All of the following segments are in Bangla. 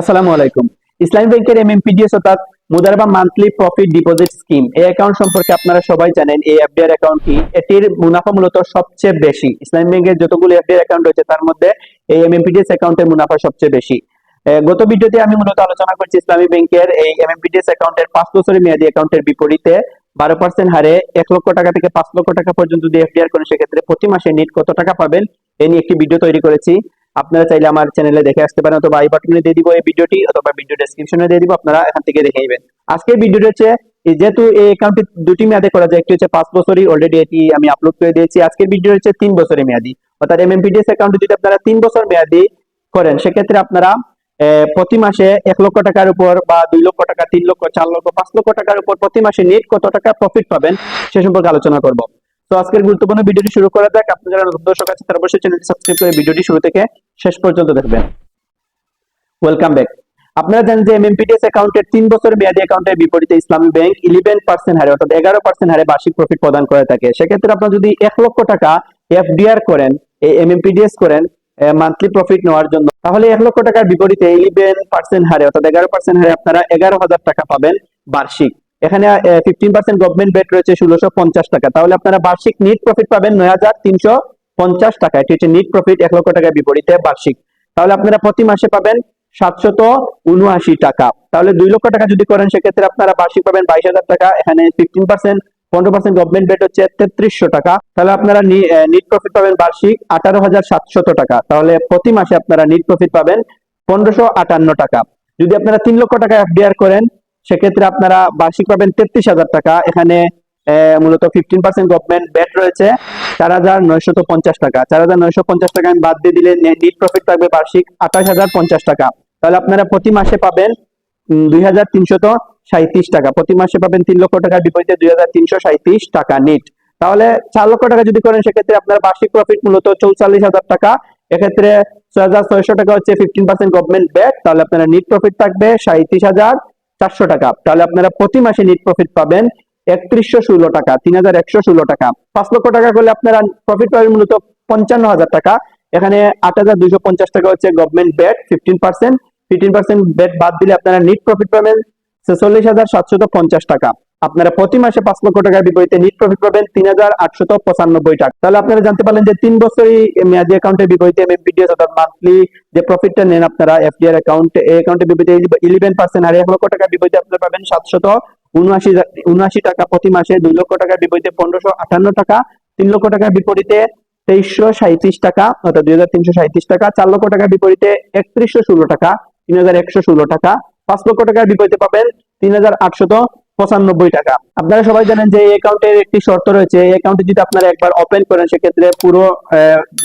আসসালামু আলাইকুম। ইসলামী ব্যাংকের এমএমপিডিএস অর্থাৎ মুদারাবা মান্থলি প্রফিট ডিপোজিট স্কিম, এই অ্যাকাউন্ট সম্পর্কে আপনারা সবাই জানেন, এই এফডিআর অ্যাকাউন্টটি এটির মুনাফা মূলত সবচেয়ে বেশি। ইসলামী ব্যাংকের যতগুলো এফডিআর অ্যাকাউন্ট রয়েছে, তার মধ্যে এই এমএমপিডিএস অ্যাকাউন্টের মুনাফা সবচেয়ে বেশি। গত ভিডিওতে আমি মূলত আলোচনা করছি ইসলামী ব্যাংকের এই এমএমপিডিএস অ্যাকাউন্টের পাঁচ বছরের মেয়াদি অ্যাকাউন্টের বিপরীতে বারো পার্সেন্ট হারে এক লক্ষ টাকা থেকে পাঁচ লক্ষ টাকা পর্যন্ত যদি এফডিআর করেন সেক্ষেত্রে প্রতি মাসে নিট কত টাকা পাবেন, এ নিয়ে একটি ভিডিও তৈরি করেছি। আপনারা চাইলে আমার চ্যানেলে দেখে আসতে পারেন অথবা আই বাটনে দিয়ে দিব এই ভিডিওটি অথবা ভিডিও ডেসক্রিপশনে দিয়ে দিব, আপনারা এখান থেকে দেখে নেবেন। আজকের ভিডিওটি হচ্ছে যেহেতু এই অ্যাকাউন্টটি দুটি মেয়াদে করা যায়, একটি হচ্ছে পাঁচ বছরই অলরেডি এটি আমি আপলোড করে দিয়েছি। আজকের ভিডিও হচ্ছে তিন বছরের মেয়াদি। অর্থাৎ এমএমপিডিএস অ্যাকাউন্টে যদি আপনারা তিন বছর মেয়াদি করেন, সেক্ষেত্রে আপনারা প্রতি মাসে এক লক্ষ টাকার উপর বা দুই লক্ষ টাকা, তিন লক্ষ, চার লক্ষ, পাঁচ লক্ষ টাকার উপর প্রতি মাসে নেট কত টাকা প্রফিট পাবেন, সে সম্পর্কে আলোচনা করব। তো আজকের গুরুত্বপূর্ণ ভিডিওটি শুরু করা যাক আপনারা যারা নতুন দর্শক আছে তারা অবশ্যই চ্যানেলটি সাবস্ক্রাইব করে ভিডিওটি শুরু থেকে শেষ পর্যন্ত দেখবেন। ওয়েলকাম ব্যাক আপনারা জানেন যে এমএমপিডিএস অ্যাকাউন্টের তিন বছর মেয়াদী অ্যাকাউন্টের বিপরীতে ইসলামী ব্যাংক ইলেভেন পার্সেন্ট হারে, অর্থাৎ এগারো পার্সেন্ট হারে বার্ষিক প্রফিট প্রদান করে থাকে। সেক্ষেত্রে আপনারা যদি এক লক্ষ টাকা এফডিআর করেন, এই এমএমপিডিএস করেন মান্থলি প্রফিট নেওয়ার জন্য, তাহলে এক লক্ষ টাকার বিপরীতে ইলেভেন পার্সেন্ট হারে, অর্থাৎ এগারো পার্সেন্ট হারে আপনারা এগারো হাজার টাকা পাবেন বার্ষিক। এখানে ফিফটিন পার্সেন্ট গভর্নমেন্ট বেট রয়েছে ষোলোশো পঞ্চাশ টাকা। তাহলে আপনারা বার্ষিক নিট প্রফিট পাবেন নয় হাজার তিনশো পঞ্চাশ টাকা এটি হচ্ছে নিট প্রফিট এক লক্ষ টাকার বিপরীতে বার্ষিক। তাহলে আপনারা প্রতি মাসে পাবেন সাতশত উনআশি টাকা। তাহলে দুই লক্ষ টাকা যদি করেন, সেক্ষেত্রে আপনারা বার্ষিক পাবেন বাইশ হাজার টাকা। এখানে ফিফটিন পার্সেন্ট পনেরো পার্সেন্ট গভর্নমেন্ট বেট হচ্ছে তেত্রিশশো টাকা। তাহলে আপনারা নিট প্রফিট পাবেন বার্ষিক আঠারো হাজার সাতশত টাকা। তাহলে প্রতি মাসে আপনারা নিট প্রফিট পাবেন পনেরোশো আটান্ন টাকা। যদি আপনারা তিন লক্ষ টাকা এফডিআর করেন সেক্ষেত্রে আপনারা বার্ষিক পাবেন তেত্রিশ হাজার টাকা। এখানে মূলত ফিফটিন পার্সেন্ট গভর্নমেন্ট ব্যাট রয়েছে। চার হাজার নয়শত পঞ্চাশ টাকা। চার হাজার নয়শো পঞ্চাশ টাকা আমি বাদ দিয়ে দিলে নিট প্রফিট থাকবে বার্ষিক আঠাশ হাজার পঞ্চাশ টাকা। তাহলে আপনারা প্রতি মাসে পাবেন দুই হাজার তিনশত সাঁত্রিশ টাকা। প্রতি মাসে পাবেন তিন লক্ষ টাকার বিপরীতে দুই হাজার তিনশো সাঁত্রিশ টাকা নিট তাহলে চার লক্ষ টাকা যদি করেন, সেক্ষেত্রে আপনার বার্ষিক প্রফিট মূলত চৌচল্লিশ হাজার টাকা। এক্ষেত্রে ছয় হাজার ছয়শো টাকা হচ্ছে ফিফটিন পার্সেন্ট গভর্নমেন্ট ব্যাট তাহলে আপনার নিট প্রফিট থাকবে সাঁত্রিশ হাজার। চারশো টাকা। তাহলে আপনারা প্রতি মাসে নিট প্রফিট পাবেন একত্রিশশো ষোলো টাকা, তিন হাজার একশো ষোলো টাকা। পাঁচ লক্ষ টাকা করলে আপনারা প্রফিট পাবেন মূলত পঞ্চান্ন হাজার টাকা। এখানে আট হাজার দুইশো পঞ্চাশ টাকা হচ্ছে government VAT fifteen percent fifteen percent VAT বাদ দিলে আপনারা নিট প্রফিট পাবেন ছেচল্লিশ হাজার সাতশত পঞ্চাশ টাকা। আপনারা প্রতি মাসে পাঁচ লক্ষ টাকার বিপরীতে নিট প্রফিট পাবেন তিন হাজার আটশত পঁচানব্বই টাকা। তাহলে আপনারা জানতে পারলেন যে তিন বছরই মেয়াদি অ্যাকাউন্টের বিপরীতে এমএমপিডিএস অর্থাৎ মান্থলি যে প্রফিটটা নেন আপনারা এফডিআর অ্যাকাউন্ট এই অ্যাকাউন্টের বিপরীতে ইলেভেন পার্সেন্ট আর এক লক্ষ টাকার বিপরীতে আপনারা পাবেন সাতশত উনআশি উনআশি টাকা প্রতি মাসে, দুই লক্ষ টাকার বিপরীতে পনেরোশো আটান্ন টাকা, তিন লক্ষ টাকার বিপরীতে তেইশশো সাঁত্রিশ টাকা, অর্থাৎ দুই হাজার তিনশো সাঁত্রিশ টাকা, চার লক্ষ টাকার বিপরীতে একত্রিশশো ষোলো টাকা, তিন হাজার একশো ষোলো টাকা, পাঁচ লক্ষ টাকার বিপরীতে পাবেন তিন হাজার আটশত পঁচানব্বই টাকা। আপনারা সবাই জানেন যে এই অ্যাকাউন্টের একটি শর্ত রয়েছে, এই অ্যাকাউন্টে যদি আপনারা একবার ওপেন করেন, সেক্ষেত্রে পুরো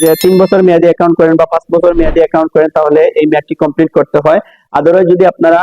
যে তিন বছর মেয়াদি অ্যাকাউন্ট করেন বা পাঁচ বছর মেয়াদি অ্যাকাউন্ট করেন, তাহলে এই মেয়াদটি কমপ্লিট করতে হয়। আদারওয়াইজ যদি আপনারা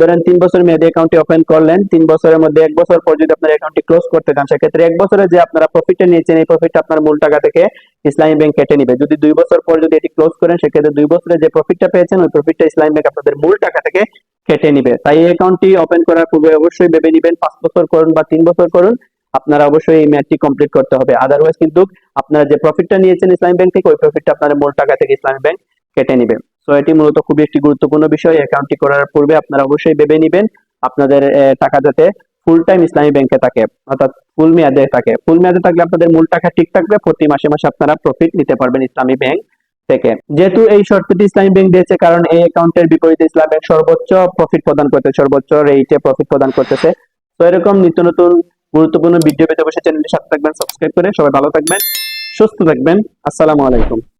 ধরেন তিন বছর মেয়াদি অ্যাকাউন্টটি ওপেন করলেন, তিন বছরের মধ্যে এক বছর পর যদি আপনার অ্যাকাউন্টটি ক্লোজ করতে চান সেক্ষেত্রে এক বছরে যে আপনারা প্রফিটটা নিয়েছেন, এই প্রফিটটা আপনার মূল টাকা থেকে ইসলামী ব্যাংক কেটে নিবে। যদি দুই বছর পর যদি এটি ক্লোজ করেন, সেক্ষেত্রে দুই বছরে যে প্রফিটটা পেয়েছেন, ওই প্রফিটটা ইসলামী ব্যাংক আপনাদের মূল টাকা থেকে কেটে নিবে। তাই এই অ্যাকাউন্টটি ওপেন করার পূর্বে অবশ্যই ভেবে নিবেন, পাঁচ বছর করুন বা তিন বছর করুন, আপনারা অবশ্যই এই ম্যাচটি কমপ্লিট করতে হবে। আদারওয়াইজ কিন্তু আপনারা যে প্রফিটটা নিয়েছেন ইসলামী ব্যাংক থেকে, ওই প্রফিটটা আপনাদের মূল টাকা থেকে ইসলামী ব্যাংক কেটে নিবে সো এটি মূলত খুবই একটি গুরুত্বপূর্ণ বিষয়। অ্যাকাউন্টটি করার পূর্বে আপনারা অবশ্যই ভেবে নিবেন আপনাদের টাকা যাতে ফুল টাইম ইসলামী ব্যাংকে থাকে, অর্থাৎ ফুল মেয়াদে থাকে। ফুল মেয়াদে থাকলে আপনাদের মূল টাকা ঠিক থাকবে, প্রতি মাসে মাসে আপনারা প্রফিট নিতে পারবেন ইসলামী ব্যাংক থেকে। যেহেতু এই শর্তটি ইসলামী ব্যাংক দিয়েছে, কারণ এই অ্যাকাউন্টের বিপরীতে ইসলাম ব্যাংক সর্বোচ্চ প্রফিট প্রদান করতে সর্বোচ্চ রেটে প্রফিট প্রদান করতেছে। তো এরকম নিত্য নতুন গুরুত্বপূর্ণ ভিডিও পেতে বসে চ্যানেলটি সাথে থাকবেন সাবস্ক্রাইব করে সবাই ভালো থাকবেন, সুস্থ থাকবেন। আসসালামু আলাইকুম।